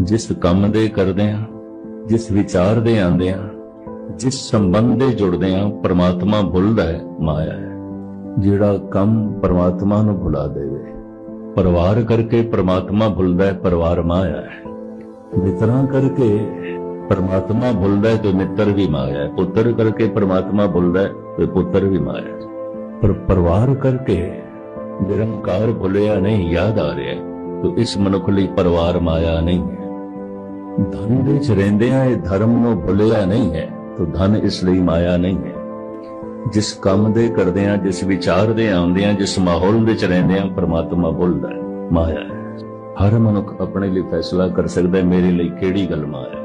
ਜਿਸ ਕੰਮ ਦੇ ਕਰਦੇ ਆ, ਜਿਸ ਵਿਚਾਰ ਦੇ ਆਂਦੇ ਆ, ਜਿਸ ਸੰਬੰਧ ਦੇ ਜੁੜਦੇ ਆ, ਪ੍ਰਮਾਤਮਾ ਭੁੱਲਦਾ ਹੈ, ਮਾਇਆ ਹੈ। ਜਿਹੜਾ ਕੰਮ ਪ੍ਰਮਾਤਮਾ ਨੂੰ ਭੁਲਾ ਦੇਵੇ, ਪਰਿਵਾਰ ਕਰਕੇ ਪ੍ਰਮਾਤਮਾ ਭੁੱਲਦਾ ਹੈ, ਪਰਿਵਾਰ ਮਾਇਆ ਹੈ। ਮਿੱਤਰਾਂ ਕਰਕੇ ਪ੍ਰਮਾਤਮਾ ਭੁੱਲਦਾ ਹੈ, ਤੇ ਮਿੱਤਰ ਵੀ ਮਾਇਆ ਹੈ। ਪੁੱਤਰ ਕਰਕੇ ਪ੍ਰਮਾਤਮਾ ਭੁੱਲਦਾ ਹੈ, ਤੇ ਪੁੱਤਰ ਵੀ ਮਾਇਆ ਹੈ। ਪਰ ਪਰਿਵਾਰ ਕਰਕੇ ਨਿਰੰਕਾਰ ਭੁੱਲਿਆ ਨਹੀਂ, ਯਾਦ ਆ ਰਿਹਾ ਤੋ ਇਸ ਮਨੁੱਖ ਲਈ ਪਰਿਵਾਰ ਮਾਇਆ ਨਹੀਂ ਹੈ। ਧਨ ਵਿੱਚ ਰਹਿੰਦਿਆਂ ਇਹ ਧਰਮ ਨੂੰ ਭੁੱਲਿਆ ਨਹੀਂ ਹੈ, ਤੋ ਧਨ ਇਸ ਲਈ ਮਾਇਆ ਨਹੀਂ ਹੈ। ਜਿਸ ਕੰਮ ਦੇ ਕਰਦੇ ਆ ਜਿਸ ਵਿਚਾਰ ਦੇ ਆਉਂਦੇ ਆ ਜਿਸ ਮਾਹੌਲ ਵਿੱਚ ਰਹਿੰਦੇ ਆ ਪਰਮਾਤਮਾ ਭੁੱਲਦਾ ਮਾਇਆ ਹੈ। ਹਰ ਮਨੁੱਖ ਆਪਣੇ ਲਈ ਫੈਸਲਾ ਕਰ ਸਕਦਾ ਹੈ, ਮੇਰੇ ਲਈ ਕਿਹੜੀ ਗੱਲ ਮਾਇਆ